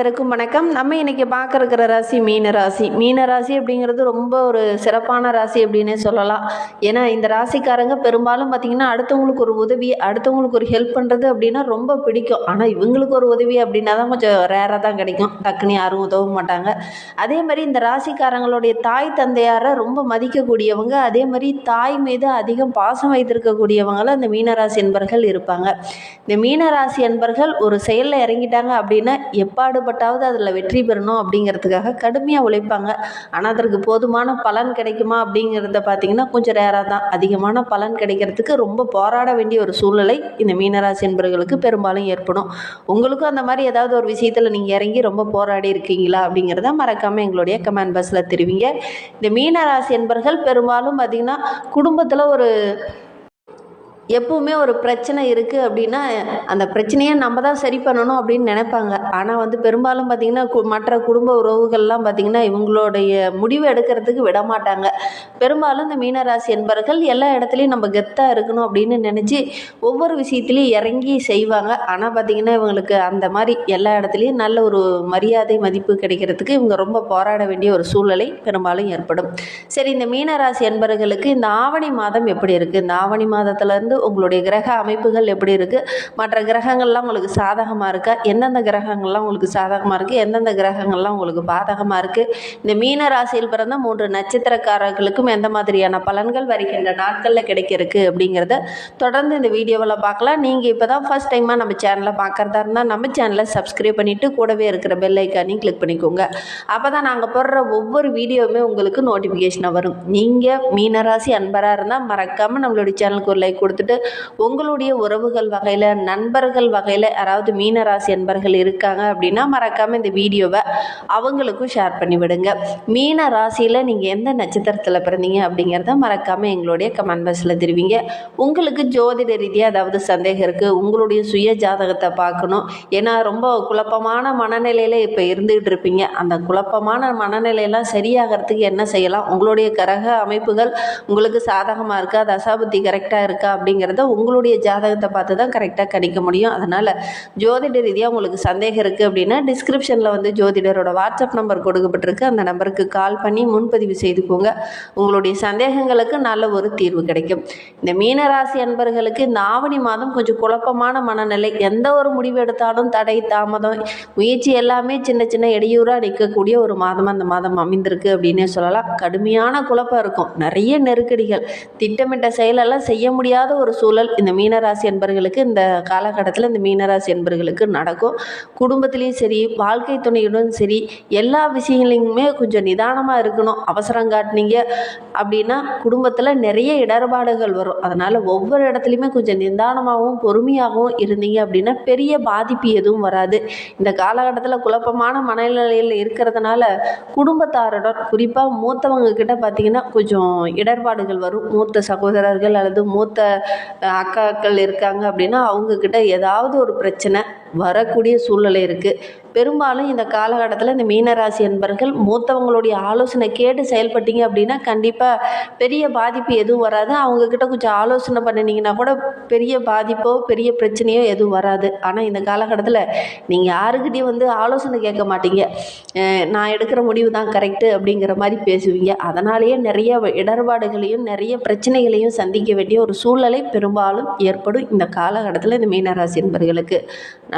அனைவருக்கும் வணக்கம். நம்ம இன்னைக்கு பார்க்க இருக்கிற ராசி மீன ராசி. மீன ராசி அப்படிங்கிறது ரொம்ப ஒரு சிறப்பான ராசி அப்படின்னே சொல்லலாம். ஏன்னா இந்த ராசிக்காரங்க பெரும்பாலும் பார்த்தீங்கன்னா அடுத்தவங்களுக்கு ஒரு உதவி அடுத்தவங்களுக்கு ஒரு ஹெல்ப் பண்ணுறது அப்படின்னா ரொம்ப பிடிக்கும். ஆனால் இவங்களுக்கு ஒரு உதவி அப்படின்னா தான் கொஞ்சம் ரேராக தான் கிடைக்கும். டக்குன்னு யாரும் உதவ மாட்டாங்க. அதே மாதிரி இந்த ராசிக்காரங்களுடைய தாய் தந்தையாரை ரொம்ப மதிக்கக்கூடியவங்க அதே மாதிரி தாய் மீது அதிகம் பாசம் வைத்திருக்கக்கூடியவங்களும் இந்த மீனராசி என்பர்கள் இருப்பாங்க. இந்த மீனராசி என்பர்கள் ஒரு செயலில் இறங்கிட்டாங்க அப்படின்னா எப்பாடு எப்பாடுபட்டாவது அதில் வெற்றி பெறணும் அப்படிங்கிறதுக்காக கடுமையாக உழைப்பாங்க. ஆனால் அதற்கு போதுமான பலன் கிடைக்குமா அப்படிங்கிறத பார்த்தீங்கன்னா கொஞ்சம் ரேராக தான். அதிகமான பலன் கிடைக்கிறதுக்கு ரொம்ப போராட வேண்டிய ஒரு சூழ்நிலை இந்த மீனராசி என்பர்களுக்கு பெரும்பாலும் ஏற்படும். உங்களுக்கும் அந்த மாதிரி ஏதாவது ஒரு விஷயத்தில் நீங்கள் இறங்கி ரொம்ப போராடி இருக்கீங்களா அப்படிங்கிறத மறக்காமல் எங்களுடைய கமெண்ட் பாக்ஸில் தெரிவிங்க. இந்த மீனராசி என்பர்கள் பெரும்பாலும் பார்த்திங்கன்னா குடும்பத்தில் ஒரு எப்பவுமே ஒரு பிரச்சனை இருக்குது அப்படின்னா அந்த பிரச்சனையை நம்ம தான் சரி பண்ணணும் அப்படின்னு நினைப்பாங்க. ஆனால் வந்து பெரும்பாலும் பார்த்திங்கன்னா கு மற்ற குடும்ப உறவுகள்லாம் பார்த்திங்கன்னா இவங்களுடைய முடிவு எடுக்கிறதுக்கு விட மாட்டாங்க. பெரும்பாலும் இந்த மீனராசி என்பவர்கள் எல்லா இடத்துலையும் நம்ம கெத்தாக இருக்கணும் அப்படின்னு நினச்சி ஒவ்வொரு விஷயத்துலையும் இறங்கி செய்வாங்க. ஆனால் பார்த்திங்கன்னா இவங்களுக்கு அந்த மாதிரி எல்லா இடத்துலையும் நல்ல ஒரு மரியாதை மதிப்பு கிடைக்கிறதுக்கு இவங்க ரொம்ப போராட வேண்டிய ஒரு சூழ்நிலை பெரும்பாலும் ஏற்படும். சரி இந்த மீனராசி என்பவர்களுக்கு இந்த ஆவணி மாதம் எப்படி இருக்குது இந்த ஆவணி மாதத்துலேருந்து உங்களுடைய கிரக அமைப்புகள் எப்படி இருக்குது மற்ற கிரகங்கள்லாம் உங்களுக்கு சாதகமாக இருக்கா? எந்தெந்த கிரகங்கள்லாம் உங்களுக்கு சாதகமாக இருக்குது எந்தெந்த கிரகங்கள்லாம் உங்களுக்கு பாதகமாக இருக்குது இந்த மீன ராசியில் பிறந்த மூன்று நட்சத்திரக்காரர்களுக்கும் எந்த மாதிரியான பலன்கள் வருகின்ற நாட்களில் கிடைக்க அப்படிங்கிறத தொடர்ந்து இந்த வீடியோவில் பார்க்கலாம். நீங்கள் இப்போ தான் ஃபஸ்ட் டைமாக நம்ம சேனலை பார்க்குறதா இருந்தால் நம்ம சேனலை சப்ஸ்கிரைப் பண்ணிவிட்டு கூடவே இருக்கிற பெல் ஐக்கானையும் கிளிக் பண்ணிக்கோங்க. அப்போ தான் நாங்கள் போடுற ஒவ்வொரு வீடியோவுமே உங்களுக்கு நோட்டிஃபிகேஷனாக வரும். நீங்கள் மீனராசி அன்பராக இருந்தால் மறக்காமல் நம்மளுடைய சேனலுக்கு ஒரு லைக் கொடுத்துட்டு உங்களுடைய உறவுகள் வகையில் நண்பர்கள் வகையில் யாராவது மீனராசி அன்பர்கள் இருக்காங்க அப்படின்னா மறக்காமல் இந்த வீடியோவை அவங்களுக்கும் ஷேர் பண்ணி விடுங்க மீன ராசியில் நீங்கள் எந்த நட்சத்திரத்தில் பிறந்தீங்க அப்படிங்கிறத மறக்காமல் எங்களுடைய கமெண்ட் பாக்ஸில் தெரிவிங்க. உங்களுக்கு ஜோதிட ரீதியாக ஏதாவது சந்தேகம் இருக்குது உங்களுடைய சுய ஜாதகத்தை பார்க்கணும். ஏன்னா ரொம்ப குழப்பமான மனநிலையில் இப்போ இருந்துகிட்டு இருப்பீங்க. அந்த குழப்பமான மனநிலையெல்லாம் சரியாகிறதுக்கு என்ன செய்யலாம்? உங்களுடைய கரக அமைப்புகள் உங்களுக்கு சாதகமாக இருக்கா? தசாபுத்தி கரெக்டாக இருக்கா? அப்படிங்கிறத உங்களுடைய ஜாதகத்தை பார்த்து தான் கரெக்டாக கணிக்க முடியும். அதனால் ஜோதிட ரீதியாக உங்களுக்கு சந்தேகம் இருக்குது அப்படின்னா டிஸ்கிரிப்ஷனில் வந்து ஜோதிடரோட வாட்ஸ்அப் நம்பர் கொடுக்கப்பட்டிருக்கு. அந்த நம்பருக்கு கால் பண்ணி முன்பதிவு செய்துக்கோங்க உங்களுடைய சந்தேகங்களுக்கு நல்ல ஒரு தீர்வு கிடைக்கும். இந்த மீனராசி அன்பர்களுக்கு இந்த ஆவணி மாதம் கொஞ்சம் குழப்பமான மனநிலை. எந்த ஒரு முடிவு எடுத்தாலும் தடை தாமதம் முயற்சி எல்லாமே சின்ன சின்ன இடையூறாக நிற்கக்கூடிய ஒரு மாதம் அந்த மாதம் அமைந்திருக்கு அப்படின்னே சொல்லலாம். கடுமையான குழப்பம் இருக்கும். நிறைய நெருக்கடிகள். திட்டமிட்ட செயலெல்லாம் செய்ய முடியாத ஒரு சூழல் இந்த மீனராசி என்பர்களுக்கு இந்த காலகட்டத்தில் இந்த மீனராசி என்பர்களுக்கு நடக்கும். குடும்பத்திலையும் சரி வாழ்க்கை துணையுடன் சரி எல்லா விஷயங்களையுமே கொஞ்சம் நிதானமாக இருக்கணும் அவசரம் காட்டினீங்க அப்படின்னா குடும்பத்தில் நிறைய இடர்பாடுகள் வரும். அதனால் ஒவ்வொரு இடத்துலையுமே கொஞ்சம் நிதானமாகவும் பொறுமையாகவும் இருந்தீங்க அப்படின்னா பெரிய பாதிப்பு எதுவும் வராது. இந்த காலகட்டத்தில் குழப்பமான மனநிலையில் இருக்கிறதுனால குடும்பத்தாருடன் குறிப்பாக மூத்தவங்க கிட்ட பார்த்தீங்கன்னா கொஞ்சம் இடர்பாடுகள் வரும். மூத்த சகோதரர்கள் அல்லது மூத்த அக்காக்கள் இருக்காங்க அப்படின்னா அவங்கக்கிட்ட ஏதாவது ஒரு பிரச்சனை வரக்கூடிய சூழ்நிலை இருக்குது பெரும்பாலும் இந்த காலகட்டத்தில் இந்த மீனராசி என்பர்கள் மூத்தவங்களுடைய ஆலோசனை கேட்டு செயல்பட்டீங்க அப்படின்னா கண்டிப்பாக பெரிய பாதிப்பு எதுவும் வராது. அவங்கக்கிட்ட கொஞ்சம் ஆலோசனை பண்ணினீங்கன்னா கூட பெரிய பாதிப்போ பெரிய பிரச்சனையோ எதுவும் வராது. ஆனால் இந்த காலகட்டத்தில் நீங்கள் யாருக்கிட்டையும் வந்து ஆலோசனை கேட்க மாட்டீங்க. நான் எடுக்கிற முடிவு தான் கரெக்டு அப்படிங்கிற மாதிரி பேசுவீங்க. அதனாலேயே நிறைய இடர்பாடுகளையும் நிறைய பிரச்சனைகளையும் சந்திக்க வேண்டிய ஒரு சூழ்நிலை பெரும்பாலும் ஏற்படும் இந்த காலகட்டத்தில் இந்த மீனராசி என்பர்களுக்கு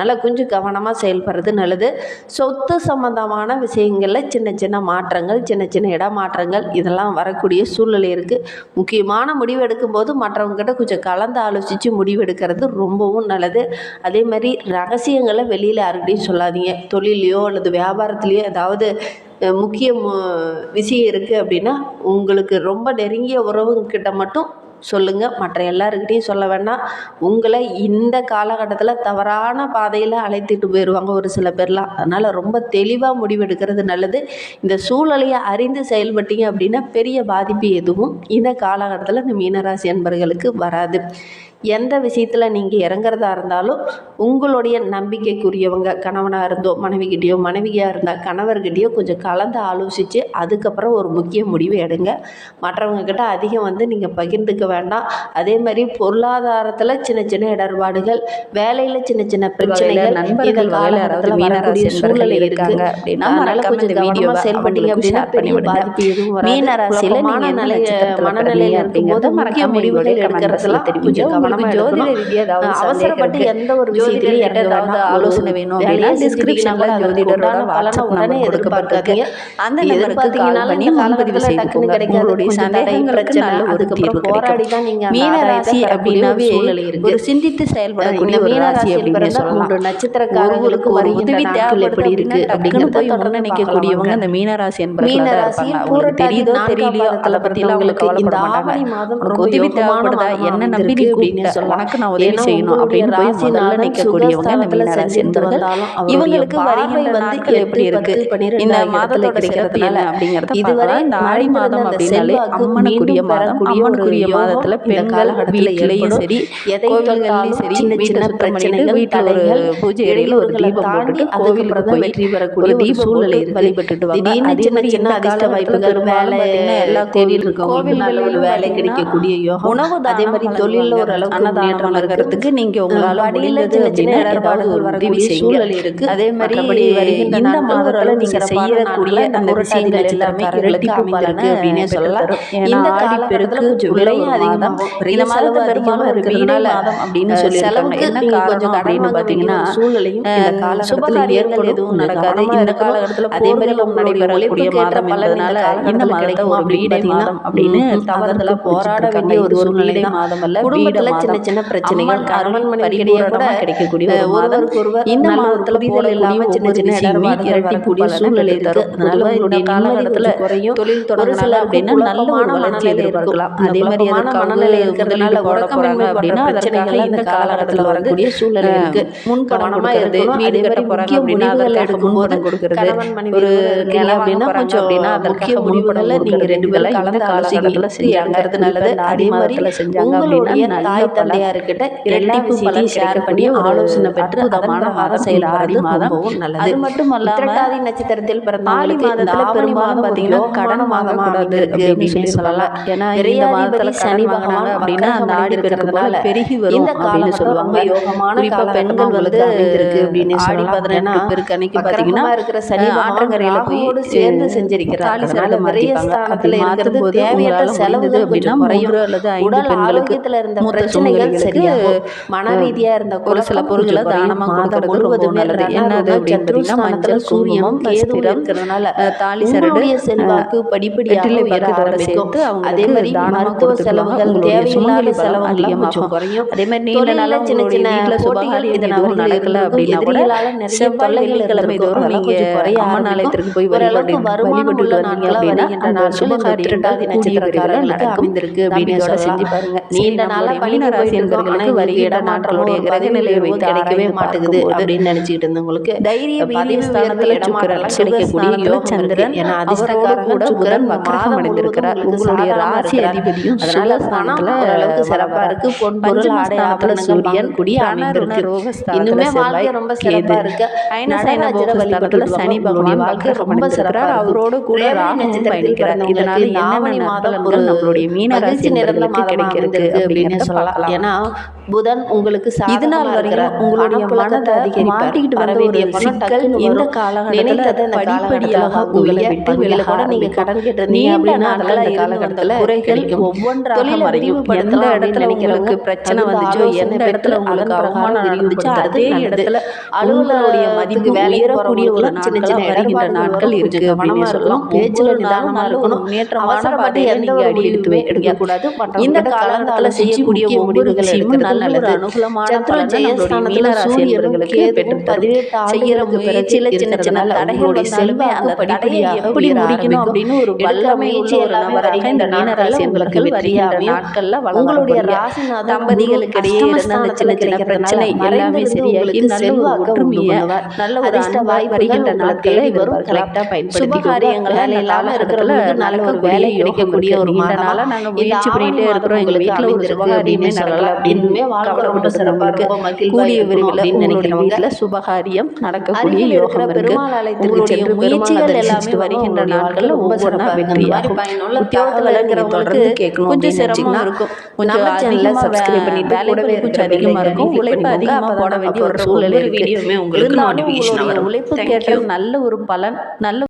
அதனால் கொஞ்சம் கவனமாக செயல்படுறது நல்லது. சொத்து சம்பந்தமான விஷயங்களில் சின்ன சின்ன மாற்றங்கள் சின்ன சின்ன இடமாற்றங்கள் இதெல்லாம் வரக்கூடிய சூழ்நிலை இருக்குது முக்கியமான முடிவு எடுக்கும்போது மற்றவங்ககிட்ட கொஞ்சம் கலந்து ஆலோசித்து முடிவெடுக்கிறது ரொம்பவும் நல்லது. அதே மாதிரி ரகசியங்களை வெளியில் யாருக்கிட்டையும் சொல்லாதீங்க. தொழிலையோ அல்லது வியாபாரத்துலேயோ ஏதாவது முக்கிய மு- விஷயம் இருக்குது அப்படின்னா உங்களுக்கு ரொம்ப நெருங்கிய உறவுங்கிட்ட மட்டும் சொல்லுங்கள் மற்ற எல்லாருக்கிட்டையும் சொல்ல வேண்டாம் உங்களை இந்த காலகட்டத்தில் தவறான பாதையில் அழைத்துட்டு போயிடுவாங்க ஒரு சில பேர்லாம். அதனால் ரொம்ப தெளிவாக முடிவெடுக்கிறது நல்லது. இந்த சூழ்நிலையை அறிந்து செயல்பட்டீங்க அப்படின்னா பெரிய பாதிப்பு எதுவும் இந்த காலகட்டத்தில் இந்த மீனராசி அன்பர்களுக்கு வராது. எந்த விஷயத்தில் நீங்கள் இறங்குறதா இருந்தாலும் உங்களுடைய நம்பிக்கைக்குரியவங்க கணவனாக இருந்தோ மனைவிக்கிட்டேயோ மனைவியாக இருந்தால் கணவர்கிட்டேயோ கொஞ்சம் கலந்து ஆலோசித்து அதுக்கப்புறம் ஒரு முக்கிய முடிவு எடுங்க. மற்றவங்கக்கிட்ட அதிகம் வந்து நீங்கள் பகிர்ந்துக்க வேண்டாம். அதே மாதிரி பொருளாதாரத்தில் சின்ன சின்ன இடர்பாடுகள் வேலையில் சின்ன சின்ன பிரச்சனைகள் நண்பர்கள் வேலை மீனராசி சூழ்நிலை இருக்காங்க அப்படின்னா கொஞ்சம் கவனமாக செயல்பட்டீங்க அப்படின்னா பெரிய பாதிப்பு எதுவும் மீனராசியில் மனநிலை மனநிலையில் அப்படிங்கிறது முக்கிய முடிவுகள் எடுக்கிறதுல தெரியும் பணமாக எடுக்கணும். அவசரப்பட்டு எந்த ஒரு விஷயத்திலையும் ஏதாவது ஆலோசனை வேணும் அப்படின்னா டிஸ்கிரிப்ஷனில் ஜோதிடரோட வாட்ஸ்அப் உடனே எதிர்பார்க்காதீங்க. அந்த நம்பருக்கு கால் பண்ணி செய்து போங்க உங்களுடைய சந்தேகங்களுக்கு நல்ல ஒரு தீர்வு கிடைக்கும் மீன ராசி அப்படின்னாவே ஒரு சிந்தித்து செயல்படக்கூடிய ஒரு ராசி அப்படின்னு சொல்லலாம். நட்சத்திரக்காரங்களுக்கு ஒரு உதவி தேவை எப்படி இருக்கு? அப்படின்னு போய் உடனே நினைக்கக்கூடியவங்க அந்த மீனராசி என்பது மீனராசி தெரியுதோ தெரியலையோ அதை பற்றிலாம் அவங்களுக்கு இந்த ஆவணி மாதம் உதவி தேவைப்படுதா என்ன நம்பிக்கை அப்படின்னு உனக்கு நான் உதவி செய்யணும் அப்படின்னு போய் முதல்ல நிற்கக்கூடியவங்க இந்த மீனராசி என்பவர்கள் இவங்களுக்கு வருகை வந்து எப்படி இருக்கு? இந்த மாதத்துல கிடைக்கிறது என்ன அப்படிங்கிறது இதுவரை இந்த ஆடி மாதம் அப்படின்னாலே அம்மனுக்குரிய மாதம் அம்மனுக்குரிய மாதத்துல பெண்கள் வீட்டிலையும் சரி கோவில்கள்லையும் சரி வீட்டில் சுத்தம் பண்ணிட்டு வீட்டில் ஒரு பூஜை இடையில ஒரு தீபம் போட்டுட்டு கோவிலுக்கு போய் வெற்றி பெறக்கூடிய தீப சூழ்நிலை வழிபட்டுட்டு வாங்க. சின்ன சின்ன அதிர்ஷ்ட வாய்ப்புகள் வேலை எல்லாம் தேடிட்டு இருக்கோம் கோவில்களில் வேலை கிடைக்கக்கூடிய உணவு அதே மாதிரி தொழிலில் ஓரளவு அன்னதானம் வளர்க்கறதுக்கு நீங்க உங்களால முடிந்தது அப்படின்னு ஒரு உதவி சூழல் இருக்கு. அதே மாதிரி இந்த மாதத்துல நீங்க செய்யக்கூடிய அந்த விஷயங்கள் எல்லாமே இரட்டிப்பு பலனை அப்படின்னு சொல்லலாம். இந்த கால பெருக்கு விலையும் அதிகம் இந்த மாதம் பெரும்பாலும் இருக்கிறதுனால அப்படின்னு சொல்லி செலவுக்கு என்ன கொஞ்சம் அப்படின்னு பாத்தீங்கன்னா சூழ்நிலையும் கால சுபத்தில் எதுவும் நடக்காது. இந்த காலகட்டத்தில் அதே மாதிரி நடைபெறக்கூடிய மாதம் என்பதனால இந்த மாதத்தை ஒரு வீடை மாதம் அப்படின்னு தவறுதலா போராட வேண்டிய ஒரு சூழ்நிலை மாதம் அல்ல குடும்பத்துல சின்ன சின்ன பிரச்சனைகள் அரண்மனை கிடையாது கிடைக்கக்கூடிய ஒருவருக்கொருவர் இந்த மாதத்துல புரிதல் இல்லாம சின்ன சின்ன இடமா இரட்டிக்கூடிய சூழ்நிலை இருக்கு அதனால உங்களுடைய காலகட்டத்தில் குறையும் தொழில் தொடங்கல அப்படின்னா நல்ல வளர்ச்சி எதிர்பார்க்கலாம். அதே மாதிரி அந்த மனநிலை இருக்கிறதுனால உடக்கமின்மை அப்படின்னா பிரச்சனைகள் இந்த காலகட்டத்தில் வரக்கூடிய சூழ்நிலை இருக்கு முன் கவனமா இருந்து வீடு கட்ட போறாங்க அப்படின்னா அதெல்லாம் எடுக்கும் போது கொடுக்கறது. ஒரு நிலம் அப்படின்னா கொஞ்சம் அப்படின்னா அதற்காக முடிவுடல நீங்க ரெண்டு பேரும் இந்த காலகட்டத்தில் செஞ்சாங்கிறது நல்லது. அதே மாதிரி செஞ்சாங்க அப்படின்னா தாய் தந்தையார்கிட்ட இரட்டிப்பு பலன் ஷேர் பண்ணி ஆலோசனை பெற்று அதமான மாத செயல்பாடு மாதம். நல்லது அது மட்டும் அல்லாமல் நட்சத்திரத்தில் பிறந்த ஆடி மாதத்துல பெரும்பாலும் பார்த்தீங்கன்னா கடன் மாதமா அப்படின்னு சொல்லி சொல்லலாம். ஏன்னா நிறைய மாதத்துல சனி பகவான் அப்படின்னா அந்த ஆடி பிறந்ததுனால பெருகி வரும் அப்படின்னு சொல்லுவாங்க. யோகமான இப்ப பெண்கள் வந்து இருக்கு அப்படின்னு சொல்லி பதினெட்டு பேருக்கு அன்னைக்கு பார்த்தீங்கன்னா இருக்கிற சனி ஆற்றங்கரையில போய் சேர்ந்து செஞ்சிருக்கிறாங்க நிறைய ஸ்தானத்துல இருக்கிறது தேவையற்ற செலவு அப்படின்னா முறையோ அல்லது ஐந்து பெண்களுக்கு இருந்த முறை பிரச்சனைகளுக்கு மன ரீதியாக இருந்த ஒரு சில பொருட்களை தானமாக கொடுக்கறது முழுவதும் நல்லது. என்னது அப்படின்னா மஞ்சள் சூரியமும் கேதுரம் தாலி சரடு செல்வாக்கு படிப்படியாக ஆரம்பிக்கும். அதே மாதிரி மருத்துவ செலவுகள் தேவையில்லாத செலவு அதிகமாகும். குறையும். அதே மாதிரி நீண்ட நாள சின்ன சின்ன வீட்டில் சுபகாரியம் இதனால நடக்கல அப்படின்னா கூட செவ்வாய் கிழமை தோறும் நீங்கள் குறைய அம்மன் போய் வழிபட்டு வழிபட்டு வந்தீங்க இரண்டாவது நட்சத்திரக்காரர்கள் நடக்கும். இருக்கு அப்படின்னு செஞ்சு பாருங்க நீண்ட நாளாக பணி மீனராசி என்பவர்களுக்கு வருகிற நாட்களுடைய கிரக நிலையை வைத்து கிடைக்கவே மாட்டேங்குது அப்படின்னு நினைச்சிட்டு இருந்தவங்களுக்கு தைரிய பதிவுஸ்தானத்தில் சுக்கரன் கிடைக்கக்கூடிய யோகச்சந்திரன் என அதிர்ஷ்டக்காரன் கூட புதன் வக்கரம் அடைந்திருக்கிறார் உங்களுடைய ராசி அதிபதியும் அதனால ஸ்தானத்துல ஓரளவுக்கு சிறப்பா இருக்கு. பொன்பொருள் ஆடையாத்துல சூரியன் குடி அமைந்திருக்கு. இன்னுமே வாழ்க்கை ரொம்ப சிறப்பா இருக்கு. ஐநசைன ஜிரவலிபத்துல சனி பகவானுடைய வாழ்க்கை ரொம்ப சிறப்பா அவரோட கூட ராகும் பயணிக்கிறார். இதனால என்ன மணி மாதம் நம்மளுடைய மீனராசி நிறந்த கிடைக்கிறது அப்படின்னு சொல்லலாம் பார்க்கலாம். ஏன்னா புதன் உங்களுக்கு இதனால் வரைக்கும் உங்களுடைய மனதை மாட்டிக்கிட்டு வர வேண்டிய சிக்கல் இந்த காலகட்டத்தில் படிப்படியாக உங்களை விட்டு விலகோட நீங்க கடன் கேட்டிருந்தீங்க அப்படின்னா அந்த காலகட்டத்தில் குறைகள் ஒவ்வொன்றாக மறையும். எந்த இடத்துல நினைக்கிறவங்க பிரச்சனை வந்துச்சோ எந்த இடத்துல உங்களுக்கு அவமானம் இருந்துச்சோ அதே இடத்துல அலுவலருடைய மதிப்பு உயரக்கூடிய ஒரு சின்ன சின்ன இறங்கின்ற நாட்கள் இருக்கு அப்படின்னு சொல்லலாம் பேச்சில் நிதானமாக இருக்கணும் முன்னேற்றமான பாதையை நீங்க அடி எடுத்துவே எடுக்கக்கூடாது இந்த காலகட்டத்தில் செய்யக்கூடிய இருக்கிறதுனால தடைகள் உங்களுடைய வந்தாலுமே அந்த செல்வாக்கு தடையை படிப்படியாக எப்படி உயர முடிக்கணும் ஆரம்பிக்கும். அப்படின்னு ஒரு எடுக்கிற வல்லமை உள்ள முயற்சி ஒரு எல்லாமே நபராக இந்த மீனராசி வருகின்ற வெற்றியாமையும் நாட்கள்ல உங்களுடைய தம்பதிகளுக்கு இடையே இருந்த அந்த சின்ன சின்ன பிரச்சனை எல்லாமே சரியாகி நல்ல ஒரு ஒற்றுமையை நல்ல ஒரு அன்பை வருகின்ற நாட்களில் இவர் கரெக்டாக பயன்படுத்தி காரியங்கள் இல்லாம இருக்கிறவங்களுக்கு நல்ல ஒரு வேலை கிடைக்கக்கூடிய ஒரு நாளாக நாங்கள் முயற்சி பண்ணிட்டே இருக்கிறோம். எங்கள் வீட்டில் ஒரு சொல்லலாம். இன்னுமே வாழ்க்கை ரொம்ப சிறப்பா ரொம்ப மகிழ்வா கூடிய விரைவில் நினைக்கிறவங்க சுபகாரியம் நடக்கக்கூடிய யோகம் இருக்கு. முயற்சிகள் எல்லாமே வருகின்ற நாட்களில் ஒவ்வொன்றா இருக்கும். உத்தியோகத்தில் இருக்கிறவங்களுக்கு கேட்கணும் கொஞ்சம் அப்படின்னு சிரமம் நினைச்சீங்கன்னா இருக்கும். கொஞ்சம் நம்ம சேனலை அதிகமாக subscribe பண்ணிட்டு வேலை கூடவே கொஞ்சம் இருக்கிற அதிகமாக bell இருக்கும். icon click உழைப்பு பண்ணிக்கோங்க. அதிகமாக அப்பதான் போட வேண்டிய ஒரு சூழ்நிலை இருக்கு. உங்களுக்கு. உழைப்பு Thank கேட்ட you. நல்ல ஒரு பலன் நல்ல